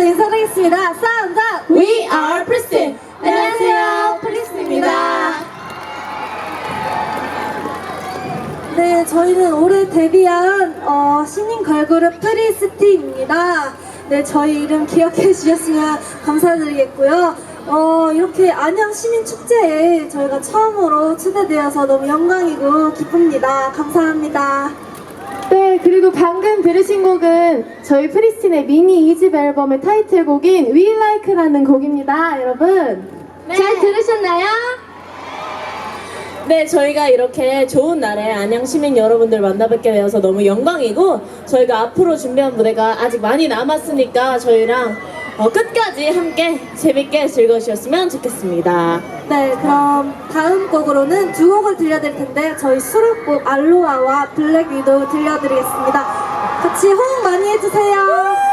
하겠습니다. 사운드 We are Pristin. 안녕하세요, 프리스입니다. 네, 저희는 올해 데뷔한 어, 신인 걸그룹 프리스티입니다. 네, 저희 이름 기억해 주셨으면 감사드리겠고요. 어, 이렇게 안양 시민 축제에 저희가 처음으로 초대되어서 너무 영광이고 기쁩니다. 감사합니다. 네, 그리고 방금 들으신 곡은 저희 프리스틴의 미니 2집 앨범의 타이틀곡인 We Like라는 곡입니다, 여러분. 잘 들으셨나요? 네, 저희가 이렇게 좋은 날에 안양 시민 여러분들 만나뵙게 되어서 너무 영광이고 저희가 앞으로 준비한 무대가 아직 많이 남았으니까 저희랑 어, 끝까지 함께 재밌게 즐거우셨으면 좋겠습니다. 네, 그럼 다음 곡으로는 두 곡을 들려드릴 텐데 저희 수록곡 알로아와 블랙 위도우 들려드리겠습니다. 같이 호응 많이 해주세요.